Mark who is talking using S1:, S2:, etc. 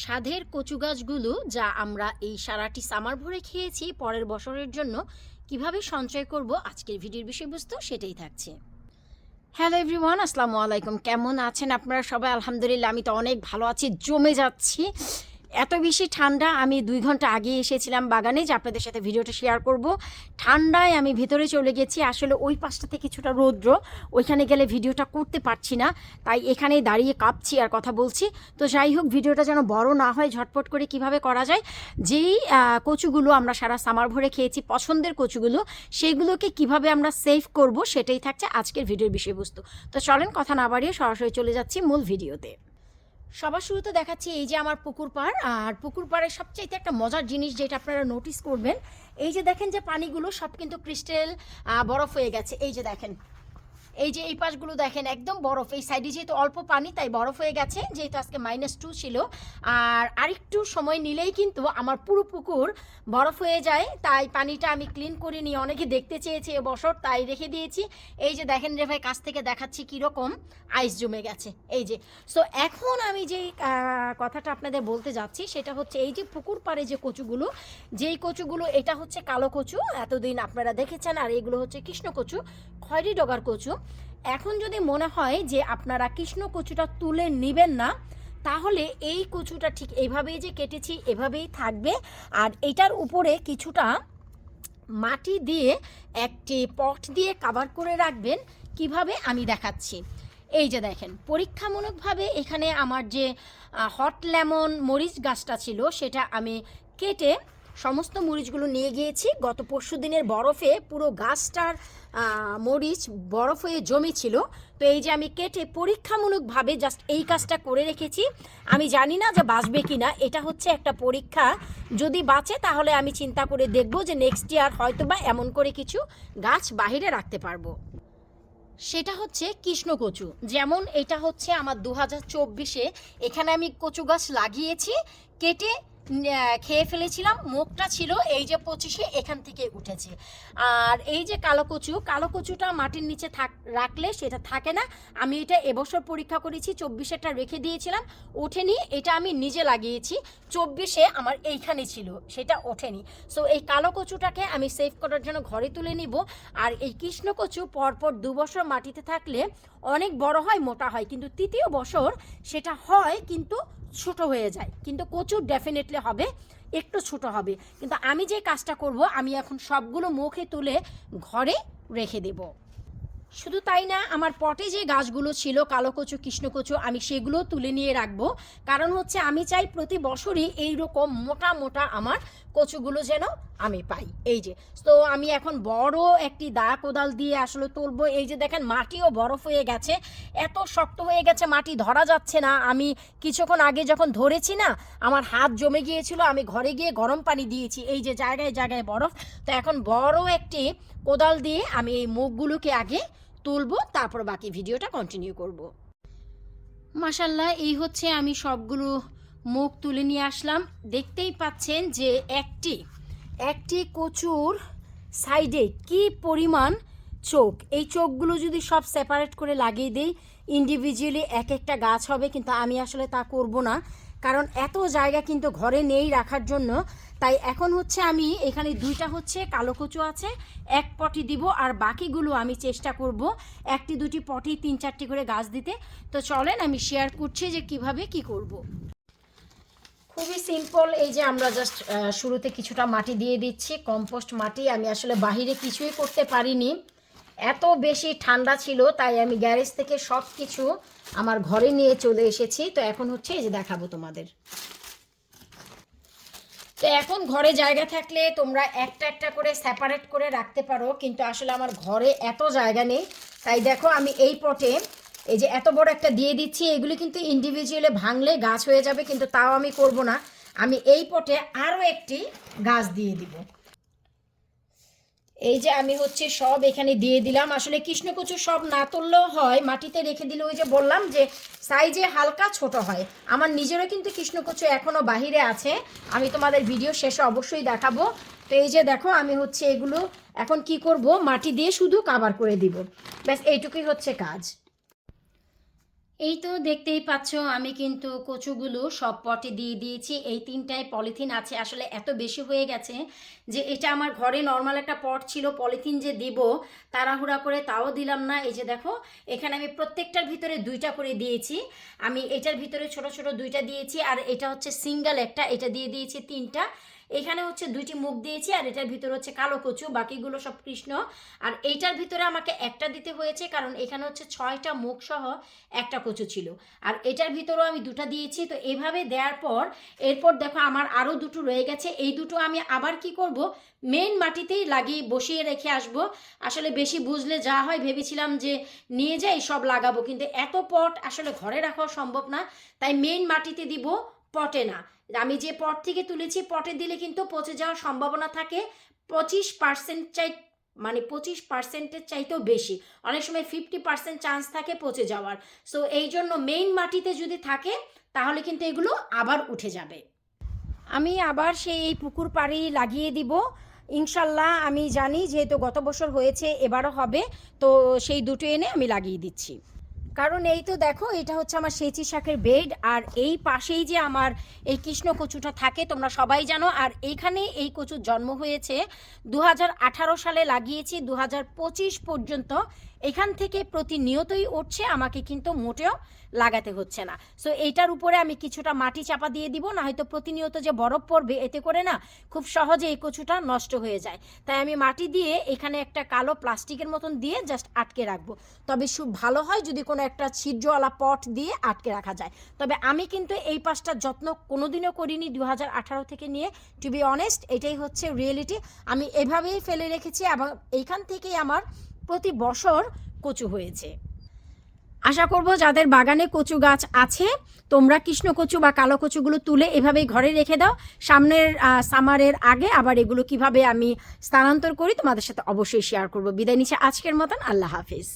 S1: স্বাদের কচু গাছগুলো যা আমরা এই সারাটি সামার ভরে খেয়েছি পরের বছরের জন্য কীভাবে সঞ্চয় করব আজকের ভিডিওর বিষয়বস্তু সেটাই থাকছে। হ্যালো এভরিওয়ান, আসসালামু আলাইকুম। কেমন আছেন আপনারা সবাই? আলহামদুলিল্লাহ, আমি তো অনেক ভালো আছি, জমে যাচ্ছি। এত বেশি ঠান্ডা আমি দুই ঘণ্টা আগে এসেছিলাম বাগানে যে আপনাদের সাথে ভিডিওটা শেয়ার করব। ঠান্ডায় আমি ভেতরে চলে গেছি, আসলে ওই পাশটাতে কিছুটা রৌদ্র, ওইখানে গেলে ভিডিওটা করতে পারছি না, তাই এখানে দাঁড়িয়ে কাঁপছি আর কথা বলছি। তো যাই হোক, ভিডিওটা যেন বড় না হয়, ঝটপট করে কীভাবে করা যায়, যেই কচুগুলো আমরা সারা সামার ভরে খেয়েছি, পছন্দের কচুগুলো, সেগুলোকে কীভাবে আমরা সেভ করব, সেটাই থাকছে আজকের ভিডিওর বিষয়বস্তু। তো চলেন, কথা না বাড়িয়ে সরাসরি চলে যাচ্ছি মূল ভিডিওতে। সবার শুরুতে দেখাচ্ছি এই যে আমার পুকুর পাড়, আর পুকুর পাড়ে সবচাইতে একটা মজার জিনিস যেটা আপনারা নোটিস করবেন, এই যে দেখেন যে পানিগুলো সব কিন্তু ক্রিস্টেল বরফ হয়ে গেছে। এই যে দেখেন এই যে এই পাশগুলো দেখেন, একদম বরফ। এই সাইডে যেহেতু অল্প পানি, তাই বরফ হয়ে গেছে, যেহেতু আজকে মাইনাস টু ছিল। আর আরেকটু সময় নিলেই কিন্তু আমার পুরো পুকুর বরফ হয়ে যায়, তাই পানিটা আমি ক্লিন করে নিয়ে অনেকে দেখতে চেয়েছে এবছর তাই রেখে দিয়েছি। এই যে দেখেন রে ভাই, কাছ থেকে দেখাচ্ছি কীরকম আইস জমে গেছে। এই যে সো এখন আমি যেই কথাটা আপনাদের বলতে যাচ্ছি, সেটা হচ্ছে এই যে পুকুর পাড়ে যে কচুগুলো, যেই কচুগুলো, এটা হচ্ছে কালো কচু, এতদিন আপনারা দেখেছেন, আর এগুলো হচ্ছে কৃষ্ণ কচু খয়রি ডগার কচু। এখন যদি মনে হয় যে আপনারা কৃষ্ণ কচুটা তুলে নেবেন না, তাহলে এই কচুটা ঠিক এইভাবেই যে কেটেছি, এভাবেই থাকবে। আর এটার উপরে কিছুটা মাটি দিয়ে একটি পট দিয়ে কাভার করে রাখবেন। কীভাবে? আমি দেখাচ্ছি। এই যে দেখেন, পরীক্ষামূলকভাবে এখানে আমার যে হট লেমন মরিচ গাছটা ছিল, সেটা আমি কেটে সমস্ত মরিচগুলো নিয়ে গিয়েছি। গত পরশু দিনের বরফে পুরো গাছটার মরিচ বরফ হয়ে জমেছিল। তো এই যে আমি কেটে পরীক্ষামূলকভাবে জাস্ট এই কাজটা করে রেখেছি। আমি জানি না যে বাঁচবে কি না এটা হচ্ছে একটা পরীক্ষা। যদি বাঁচে তাহলে আমি চিন্তা করে দেখব যে নেক্সট ইয়ার হয়তো বা এমন করে কিছু গাছ বাহিরে রাখতে পারব। সেটা হচ্ছে কৃষ্ণকচু। যেমন এটা হচ্ছে আমার দু হাজার চব্বিশে এখানে আমি কচু গাছ লাগিয়েছি, কেটে খেয়ে ফেলেছিলাম। মুখটা ছিল এই যে পঁচিশে, এখান থেকে উঠেছে। আর এই যে কালো কচু, কালো কচুটা মাটির নিচে থাক, রাখলে সেটা থাকে না। আমি এটা এবছর পরীক্ষা করেছি চব্বিশেটা রেখে দিয়েছিলাম। ওঠেনি, এটা আমি নিজে লাগিয়েছি। চব্বিশে আমার এইখানে ছিল, সেটা ওঠেনি। সো এই কালো কচুটাকে আমি সেভ করার জন্য ঘরে তুলে নিব। আর এই কৃষ্ণ কচু পরপর দু বছর মাটিতে থাকলে অনেক বড় হয়, মোটা হয়। কিন্তু তৃতীয় বছর সেটা হয় কিন্তু ছোট হয়ে যায়। কিন্তু কচু ডেফিনেটলি হবে, একটু ছোট হবে। কিন্তু আমি যে কাজটা করব, আমি এখন সবগুলো মুখে তুলে ঘরে রেখে দেবো। শুধু তাই না, আমার পটে যে গাছগুলো ছিল, কালো কচু, কৃষ্ণ কচু, আমি সেগুলো তুলে নিয়ে রাখব। কারণ হচ্ছে আমি চাই প্রতি বছরই এইরকম মোটা মোটা আমার কচুগুলো যেন আমি পাই। এই যে, তো আমি এখন বড় একটি দা কোদাল দিয়ে আসলে তুলবো। এই যে দেখেন, মাটিও বরফ হয়ে গেছে। এত শক্ত হয়ে গেছে, মাটি ধরা যাচ্ছে না। আমি কিছুক্ষণ আগে যখন ধরেছি না, আমার হাত জমে গিয়েছিল, আমি ঘরে গিয়ে গরম পানি দিয়েছি। এই যে জায়গায় জায়গায় বরফ। তো এখন বড় একটি কোদাল দিয়ে আমি এই মুখগুলোকে আগে তুলবো, তারপর বাকি ভিডিওটা কন্টিনিউ করব। মাসাল্লাহ এই হচ্ছে আমি সবগুলো মুখ তুলে নিয়ে আসলাম। দেখতেই পাচ্ছেন যে একটি একটি কচুর সাইডে কি পরিমাণ চোখ। এই চোখগুলো যদি সব সেপারেট করে লাগিয়ে দিই ইন্ডিভিজুয়ালি এক একটা গাছ হবে, কিন্তু আমি আসলে তা করব না। কারণ এত জায়গা কিন্তু ঘরে নেই রাখার জন্য। তাই এখন হচ্ছে আমি এখানে দুইটা হচ্ছে কালো কচু আছে, এক পটি দিব আর বাকিগুলো আমি চেষ্টা করব একটি, দুটি পটি, তিন, চারটি করে গাছ দিতে। তো চলেন আমি শেয়ার করছি যে কীভাবে কি করব। খুবই সিম্পল এই যে আমরা জাস্ট শুরুতে কিছুটা মাটি দিয়ে দিচ্ছি কম্পোস্ট মাটি। আমি আসলে বাহিরে কিছুই করতে পারিনি। এত বেশি ঠান্ডা ছিল, তাই আমি গ্যারেজ থেকে সব কিছু আমার ঘরে নিয়ে চলে এসেছি। তো এখন হচ্ছে এই যে দেখাবো তোমাদের। তো এখন ঘরে জায়গা থাকলে তোমরা একটা একটা করে সেপারেট করে রাখতে পারো, কিন্তু আসলে আমার ঘরে এত জায়গা নেই। তাই দেখো আমি এই পটে এই যে এত বড় একটা দিয়ে দিচ্ছি, এগুলি কিন্তু ইন্ডিভিজুয়ালি ভাঙলে গাছ হয়ে যাবে, কিন্তু তাও আমি করব না। আমি এই পটে আরও একটি গাছ দিয়ে দিব। এই যে আমি হচ্ছে সব এখানে দিয়ে দিলাম। আসলে কৃষ্ণকচু সব না তুললেও হয়, মাটিতে রেখে দিলে ওই যে বললাম যে সাইজে হালকা ছোট হয়। আমার নিজেরও কিন্তু কৃষ্ণকচু এখনও বাহিরে আছে। আমি তোমাদের ভিডিও শেষে অবশ্যই দেখাবো। তো এই যে দেখো, আমি হচ্ছে এগুলো এখন কি করব? মাটি দিয়ে শুধু কাবার করে দিব। ব্যাস, এইটুকুই হচ্ছে কাজ। এই তো দেখতেই পাচ্ছ, আমি কিন্তু কচুগুলো সব পটে দিয়ে দিয়েছি। এই তিনটায় পলিথিন আছে। আসলে এত বেশি হয়ে গেছে যে এটা আমার ঘরে নর্মাল একটা পট ছিল, পলিথিন যে দিব, তাড়াহুড়া করে তাও দিলাম না। এই যে দেখো, এখানে আমি প্রত্যেকটার ভিতরে দুইটা করে দিয়েছি। আমি এটার ভিতরে ছোট ছোট দুইটা দিয়েছি, আর এটা হচ্ছে সিঙ্গেল একটা, এটা দিয়ে দিয়েছি তিনটা। এখানে হচ্ছে দুইটি মুখ দিয়েছি, আর এটার ভিতরে হচ্ছে কালো কচু, বাকিগুলো সব কৃষ্ণ। আর এইটার ভিতরে আমাকে একটা দিতে হয়েছে, কারণ এখানে হচ্ছে ছয়টা মুখ সহ একটা কচু ছিল। আর এটার ভিতরেও আমি দুটো দিয়েছি, তো এভাবে দেওয়ার পর, এরপর দেখো আমার আরও দুটো রয়ে গেছে। এই দুটো আমি আবার কি করব? মেন মাটিতেই লাগিয়ে বসিয়ে রেখে আসব। আসলে বেশি বুঝলে যা হয়, ভেবেছিলাম যে নিয়ে যাই, সব লাগাবো। কিন্তু এত পট আসলে ঘরে রাখাও সম্ভব না, তাই মেন মাটিতে দিব পটে না। আমি যে পট থেকে তুলেছি, পটে দিলে কিন্তু পচে যাওয়ার সম্ভাবনা থাকে। পঁচিশ পার্সেন্ট চাই মানে পঁচিশ পার্সেন্টের চাইতেও বেশি। অনেক সময় ফিফটি পার্সেন্ট চান্স থাকে পচে যাওয়ার। সো এই জন্য মেইন মাটিতে যদি থাকে, তাহলে কিন্তু এগুলো আবার উঠে যাবে। আমি আবার সেই এই পুকুর পাড়ি লাগিয়ে দিব। ইনশাল্লাহ আমি জানি যেহেতু গত বছর হয়েছে, এবারও হবে। তো সেই দুটো এনে আমি লাগিয়ে দিচ্ছি। কারণ এই তো দেখো, এটা হচ্ছে আমার সেচি শাখের বেড আর এই পাশেই যে আমার এই কৃষ্ণ কচুটা থাকে, তোমরা সবাই জানো, আর এইখানে এই কচুর জন্ম হয়েছে দু হাজার আঠারো সালে, লাগিয়েছি দু হাজার পঁচিশ পর্যন্ত। এখান থেকে প্রতিনিয়তই উঠছে, আমাকে কিন্তু মোটেও লাগাতে হচ্ছে না। সো এইটার উপরে আমি কিছুটা মাটি চাপা দিয়ে দিব না হয়তো প্রতিনিয়ত যে বরফ পড়বে, এতে করে না খুব সহজে এই কচুটা নষ্ট হয়ে যায়। তাই আমি মাটি দিয়ে এখানে একটা কালো প্লাস্টিকের মতন দিয়ে জাস্ট আটকে রাখব। তবে খুব ভালো হয় যদি কোনো একটা ছিদ্রওয়ালা পট দিয়ে আটকে রাখা যায়। তবে আমি কিন্তু এই পাশটার যত্ন কোনোদিনও করিনি দু হাজার আঠারো থেকে নিয়ে। টু বি অনেস্ট এটাই হচ্ছে রিয়েলিটি আমি এভাবেই ফেলে রেখেছি এবং এইখান থেকেই আমার প্রতি বছর কচু হয়েছে। আশা করব যাদের বাগানে কচু গাছ আছে, তোমরা কৃষ্ণ কচু বা কালো কচুগুলো তুলে এভাবেই ঘরে রেখে দাও। সামনের সামারের আগে আবার এগুলো কীভাবে আমি স্থানান্তর করি তোমাদের সাথে অবশ্যই শেয়ার করব। বিদায় নিচ্ছে আজকের মতন। আল্লাহ হাফিজ।